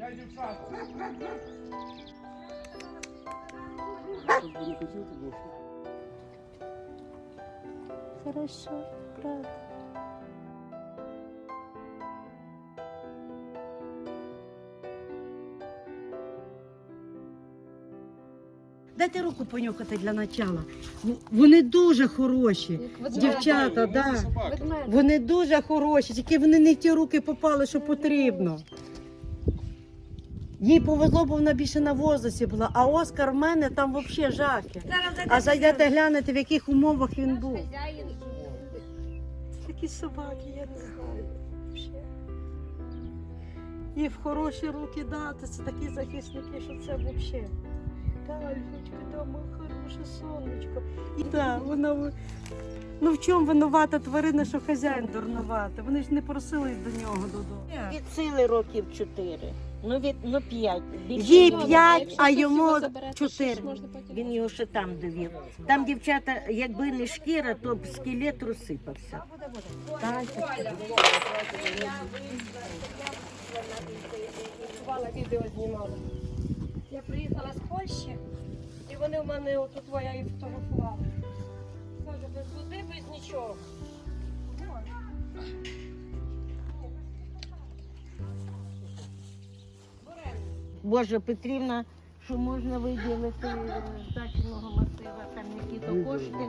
Я дівчата. Хорошо, правда. Дайте руку понюхати для начала. Вони дуже хороші. Дівчата, да. Вони дуже хороші, тільки вони не в ті руки попали, що потрібно. Їй повезло, бо вона більше на возрасті була, а Оскар в мене там взагалі жахи. А зайдете глянете, в яких умовах він був. Такі собаки, я не знаю. І в хороші руки дати, це такі захисники, що це взагалі. Альфочка, да, хороше сонечко. І так, вона. Ну в чому винувата тварина, що хазяїн дурнувати? Вони ж не просили до нього додому. Від сили років чотири. Ну від ну п'ять. Їй п'ять, а йому чотири. Він його ще там довів. Там дівчата, якби не шкіра, то б скелет розсипався. Так. відео знімала. Я приїхала з Польщі, і вони в мене отут я і фотографувала. Каже, без води, без нічого. Боже Петрівна, що можна виділити з дачного масива, там які то кошти.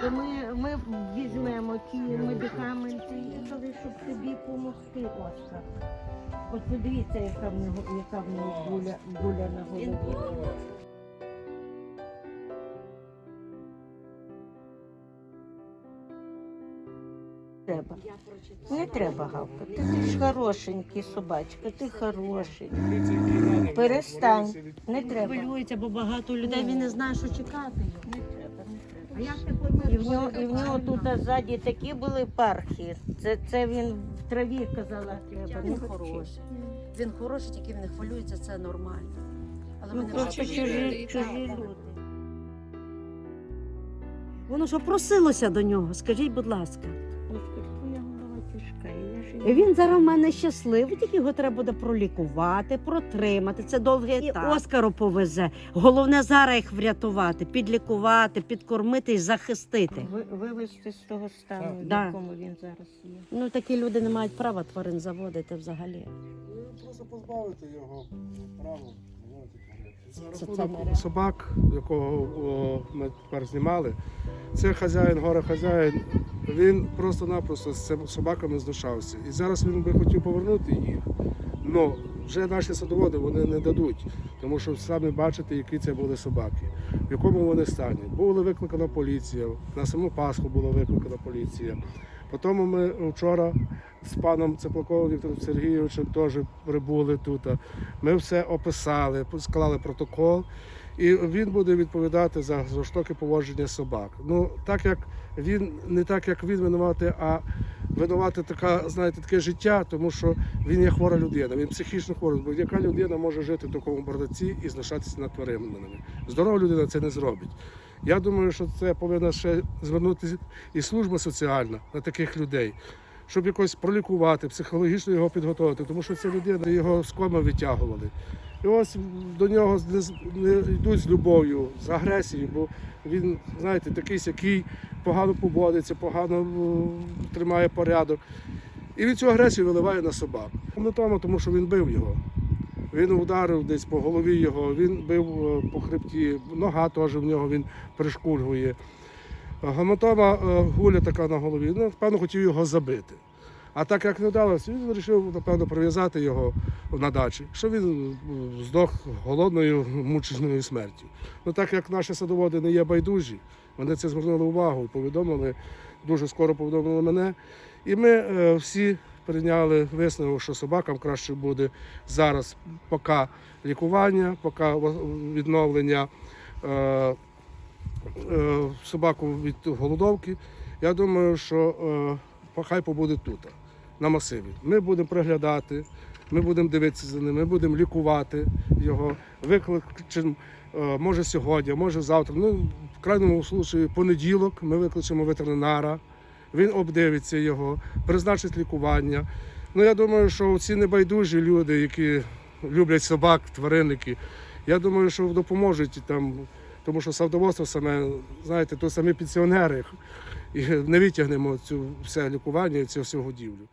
То ми, ми візьмемо ті медикаменти, їхали, щоб тобі допомогти, Оскар. От подивіться, яка в нього, яка в нього буля, буля на голові. Треба. Не треба гавкати. Ти ж хорошенький собачка, ти хороший. Перестань. Не треба. Хвилюється, бо багато людей він не знає, що чекати. Не треба, не треба. І в нього, і в нього тут ззаді такі були пархи. Це, це він в траві казала, треба. Він Не хороший. Він хороший, тільки він не хвилюється, це нормально. Але ми Ну, не просто чужі, чужі люди. Воно що просилося до нього, скажіть, будь ласка. Він зараз в мене щасливий, тільки його треба буде пролікувати, протримати. Це довгий етап. Оскару повезе. Головне зараз їх врятувати, підлікувати, підкормити і захистити. Ви, вивести з того стану, в Да. якому він зараз є. Ну такі люди не мають права тварин заводити взагалі. Ну, Просто позбавити його права. За Це- це рахунок собак, якого о, ми тепер знімали, це хазяїн, горе хазяїн, він просто-напросто з собаками знущався. І зараз він би хотів повернути їх. але вже наші садоводи вони не дадуть, тому що самі бачите, які це були собаки, в якому вони стані. Була викликана поліція, на саму Пасху була викликана поліція. Потім ми вчора з паном Цеплаковим Віктором Сергійовичем теж прибули тут. Ми все описали, склали протокол, і він буде відповідати за жорстоке поводження собак. Ну так як він не так, як він винуватий, а винувати така, знаєте, таке життя, тому що він є хвора людина, він психічно хворий. Бо яка людина може жити в такому бардаці і знущатися над тваринами? Здорова людина це не зробить. Я думаю, що це повинна ще звернутися і служба соціальна на таких людей, щоб якось пролікувати, психологічно його підготувати, тому що ця людина його з коми витягували. І ось до нього не, йдуть з любов'ю, з агресією, бо він, знаєте, такий який погано поводиться, погано тримає порядок. І він цю агресію виливає на собак. Не тому, тому що він бив його. Він ударив десь по голові його, він бив е, по хребті, нога теж в нього він пришкульгує. Гематома е, гуля така на голові, ну, напевно, хотів його забити. А так як не вдалося, він вирішив, напевно, прив'язати його на дачі, що він е, здох голодною мученою смертю. Ну так як наші садоводи не є байдужі, вони це звернули увагу, повідомили, дуже скоро повідомили мене. І ми всі прийняли висновок, що собакам краще буде зараз поки лікування, поки відновлення е, е, собаку від голодовки. Я думаю, що е, хай побуде тут, на масиві. Ми будемо приглядати, ми будемо дивитися за ним, ми будемо лікувати його, викличемо, може сьогодні, може завтра. Ну, в крайньому випадку, понеділок ми викличемо ветеринара, він обдивиться його, призначить лікування. Ну я думаю, що ці небайдужі люди, які люблять собак, тваринники, я думаю, що допоможуть там, тому що садоводство саме, знаєте, то самі пенсіонери. І не витягнемо цю все лікування і цю всю годівлю.